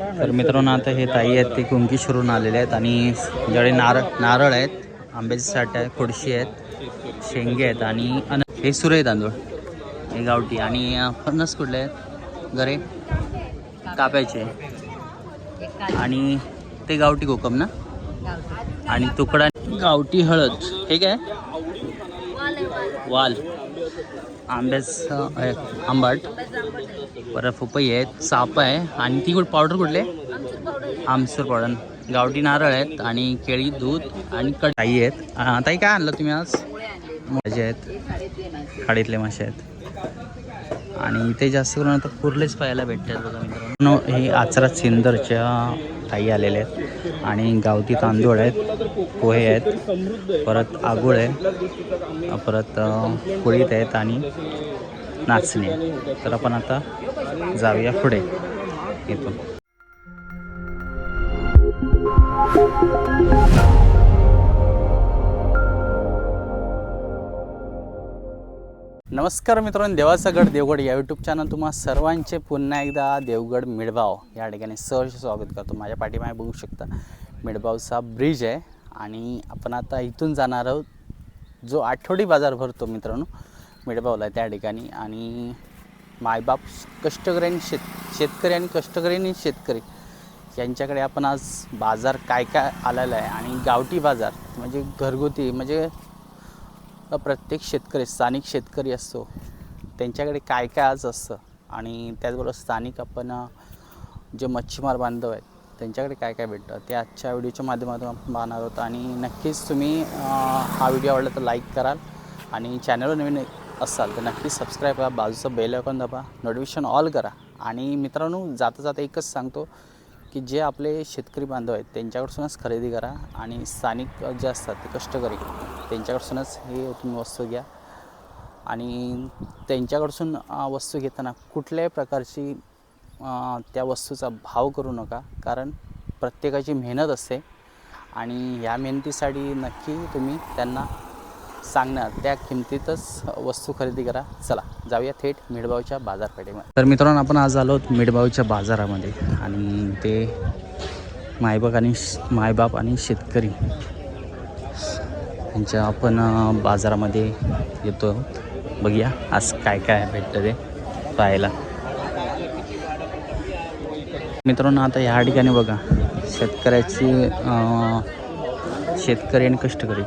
तर मित्रांनो आता हे ताई आहेत ते कुंकीश्वरून आलेले आहेत आणि जडे नारळ नारळ आहेत आंब्याची साठ आहे खोडशी आहेत शेंगे आहेत आणि अन हे सुरे तांदूळ हे गावठी आणि फणस कुठले आहेत? गरे काप्याचे. आणि ते गावठी कोकम ना? आणि तुकडा गावठी हळद हे काय? वाल. आंब्याचं आंबाट. परत पपई आहेत साप आहे. आणि ती कुठ पावडर कुठले? आमसूर पावडर गावठी नारळ आहेत आणि केळी दूध आणि कढाई आहेत. ताई काय आणलं तुम्ही आज? मासे आहेत. खाडीतले मासे आहेत. आणि इथे जास्त करून आता कुर्लेच पाहायला भेटतात बघा मित्रांनो. हे आचरा सिंदरच्या ताई आलेले आहेत. आणि गावठी तांदूळ आहेत पोहे आहेत परत आगुळ आहे परत अं, कुळीत आहेत आणि नाचणी. तर आपण आता जाऊया पुढे इथून. नमस्कार मित्रांनो देवाचा गड देवगड या यूट्यूब चॅनल तुम्हा सर्वांचे पुन्हा एकदा देवगड मिडबाव या ठिकाणी सहर्ष स्वागत करतो. माझ्या पाठीमागे बघू शकता मिडबावचा ब्रिज आहे. आणि आपण आता इथून जाणार आहोत जो आठवडी बाजार भरतो मित्रांनो मिडबावला त्या ठिकाणी. आणि मायबाप कष्टकरी आणि शेत शेतकरी आणि कष्टकरी शेतकरी. यांच्याकडे आपण आज बाजार काय काय आलेला आहे आणि गावठी बाजार म्हणजे घरगुती म्हणजे प्रत्येक शेतकरी स्थानिक शेतकरी असतो त्यांच्याकडे काय काय आज असतं? आणि त्याचबरोबर स्थानिक आपण जे मच्छीमार बांधव आहेत त्यांच्याकडे काय काय भेटतं? ते आजच्या व्हिडिओच्या माध्यमातून आपण पाहणार आहोत. आणि नक्कीच तुम्ही हा व्हिडिओ आवडला तर लाईक कराल. आणि चॅनलवर नवीन असाल तर नक्की सबस्क्राईब करा बाजूचं बेल आयकॉन दाबा नोटिफिकेशन ऑल करा. आणि मित्रांनो जाता जाता एकच सांगतो की जे आपले शेतकरी बांधव आहेत त्यांच्याकडसूनच खरेदी करा आणि स्थानिक जे असतात ते कष्टकरी त्यांच्याकडसूनच हे तुम्ही वस्तू घ्या. आणि त्यांच्याकडसून वस्तू घेताना कुठल्याही प्रकारची त्या वस्तूचा भाव करू नका कारण प्रत्येकाची मेहनत असते. आणि ह्या मेहनतीसाठी नक्की तुम्ही त्यांना सांगणार त्या किमतीतच वस्तू खरेदी करा. चला जाऊया थेट मिडबावच्या बाजारपेठेमध्ये. तर मित्रांनो आपण आज आलो मिडबावच्या बाजारामध्ये आणि ते मायबाप आणि मायबाप आणि शेतकरी यांच्या आपण बाजारामध्ये येतो आहोत. बघूया आज काय काय भेटतं ते पाहायला. मित्रांनो आता ह्या ठिकाणी बघा शेतकऱ्याची शेतकरी आणि कष्टकरी.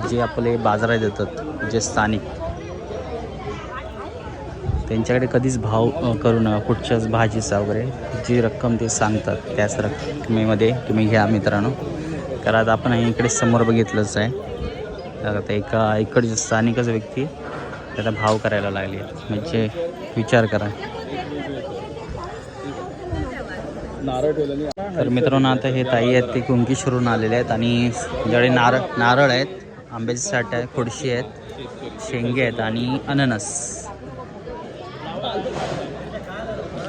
जे आपले बाजारात येतात जे स्थानिक त्यांच्याकडे कधीच भाव करू नका. कुठच्याच भाजीचा वगैरे जी रक्कम ते सांगतात त्याच रकमेमध्ये तुम्ही घ्या मित्रांनो. कारण आता आपण इकडे समोर बघितलंच आहे. तर आता एका इकडचे स्थानिकच व्यक्ती त्याचा भाव करायला लागली. म्हणजे विचार करा. तर मित्रांनो आता हे ताई आहेत ते कुंकीशरून आलेले आहेत आणि ज्यावेळी नारळ नारळ आहेत आंब्याची साठ आहे खोडशी आहेत शेंगे आहेत आणि अननस.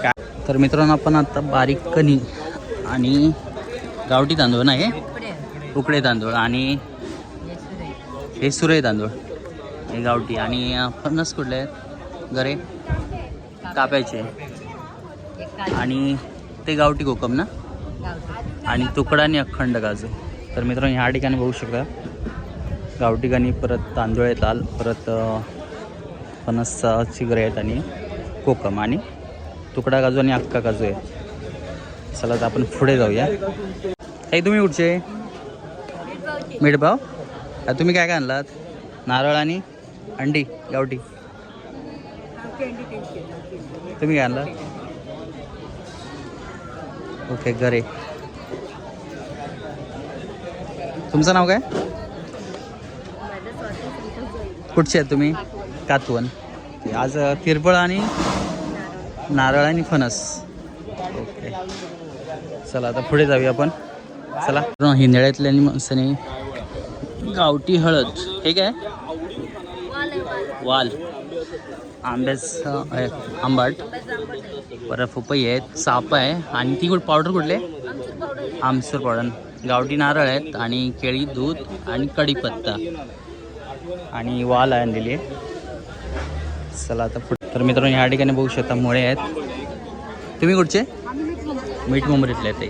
काय तर मित्रांनो आपण आता बारीक कणी आणि गावठी तांदूळ ना हे? उकडे. तांदूळ आणि हे सुरे तांदूळ. हे गावठी. आणि फणस कुठले आहेत? गरे? काप्याचे. आणि ते गावठी कोकम ना? आणि तुकडा आणि अखंड काजू. तर मित्रांनो ह्या ठिकाणी बघू शकता. गावठी गाणी परत तांदूळ आहेत लाल परत अं, फणसची आहेत आणि कोकम आणि तुकडा काजू आणि अख्खा काजू आहे. चला तर आपण पुढे जाऊया. काही तुम्ही कुठचे? मिठभाव तुम्ही काय काय आणलात? नारळ आणि अंडी गावठी. तुम्ही काय आणलात? ओके घरे. तुमचं नाव काय? कुठचे आहेत तुम्ही? कातवन. आज अ, तिरपळ आणि नारळ आणि फणस. ओके. चला आता पुढे जाऊया आपण. चला. हिंदळ्यातल्या माणसाने गावठी हळद. हे काय? वाल. आंब्याचं आहे, आंबाट. परत पपई आहेत साप आहे. आणि ती कुठ पावडर कुठले? आमसूर पावडर. गावठी नारळ आहेत आणि केळी दूध आणि कढीपत्ता. आणि वाल आहे. दिली चला आता पुढे. तर मित्रांनो ह्या ठिकाणी बघू शकता मुळे आहेत. तुम्ही कुठचे? मीठ मुंबरीतले ते.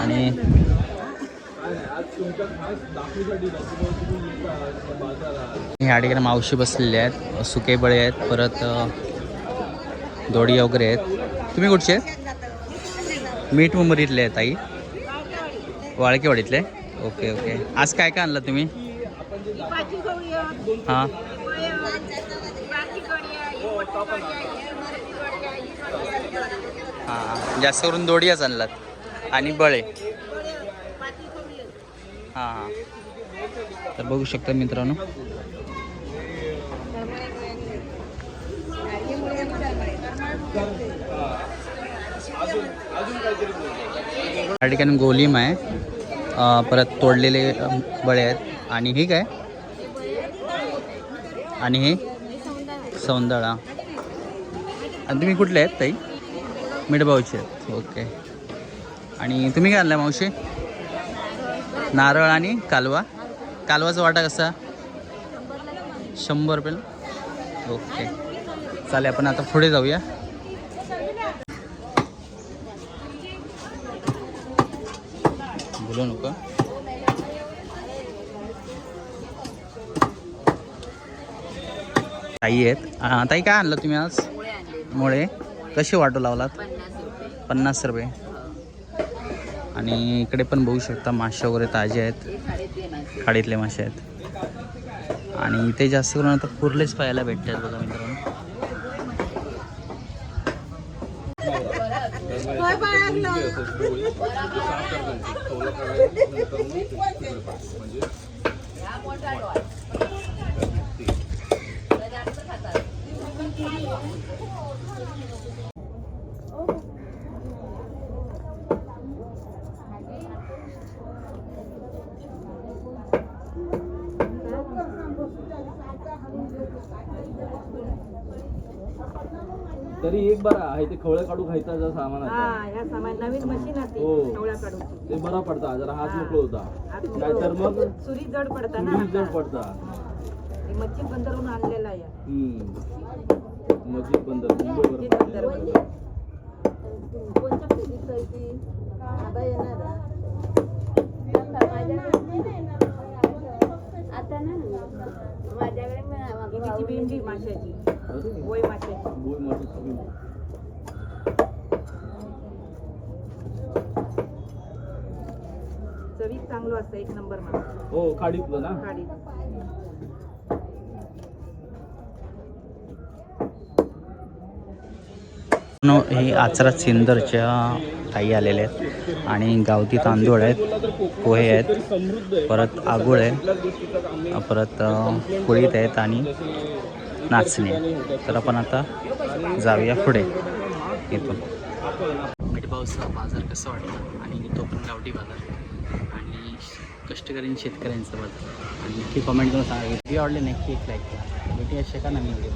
आणि ह्या ठिकाणी मावशी बसलेले आहेत. सुके बळे आहेत. परत दोडी वगैरे आहेत. तुम्ही कुठचे? मीठ मुंबरीतले आहेत ताई वाळकेवाडीतले. Okay okay. आज काय काय आणलं तुम्ही? हां. हां जास्त करून दोडियाच आणलात. आणि बळे. हां हां. तर बघू शकता मित्रांनो. या ठिकाणी गोलीम आहे. परत तोडलेले बळे आहेत. आणि हे काय? आणि हे? सौंदळा. आणि तुम्ही कुठले आहेत ताई? मिडबावचे आहेत. ओके. आणि तुम्ही काय आणलं मावशी? नारळ आणि कालवा. कालवाचा वाटा कसा? शंभर रुपये ओके. चालेल आपण आता पुढे जाऊया बोलू नको ताई आहेत. ताई काय आणलं तुम्ही आज? मुळे. कसे वाटू लावलात? पन्नास रुपये. आणि इकडे पण बघू शकता मासे वगैरे ताजे आहेत. खाडीतले मासे आहेत. आणि इथे जास्त करून आता कुर्लेच पाहायला भेटतात बघा मित्रांनो. तरी एक बरा आहे ते खवळे काढू खायचा जर सामान हा आता ह्या सामान नवीन मशीन असते हो. काढूची ते बरा पडता जरा हात मोकळ होता. आत नाहीतर मग सुरी जड पडता ना. सुरी जड पडता. ही मच्छी बंदरून आणलेला आहे. हम्म. मस्जिद बंद मुंबई मच्छी बरोबर बंदर ही तिची भेंडी माशाची. वय माशाची. बोई मस्जिद चवीक चांगलं असतं एक नंबर मासा हो खाडीतलं ना? खाडी नो हे आचरा सिंदरच्या ताई आलेले आहेत. आणि गावठी तांदूळ आहेत पोहे आहेत परत आगुळ आहे परत अ, कुळीत आहेत आणि नाचणी आहे. तर आपण आता जाऊया पुढे इथून. मिठभावचा बाजार कसा वाटला? आणि तो पण गावठी बाजार. आणि कष्टकरी शेतकऱ्यांचा बाजार. आणि नक्की कमेंट करून सांगा. व्हिडिओ आवडले नक्की एक लाईक करा. भेटी असे का नवीन व्हिडिओ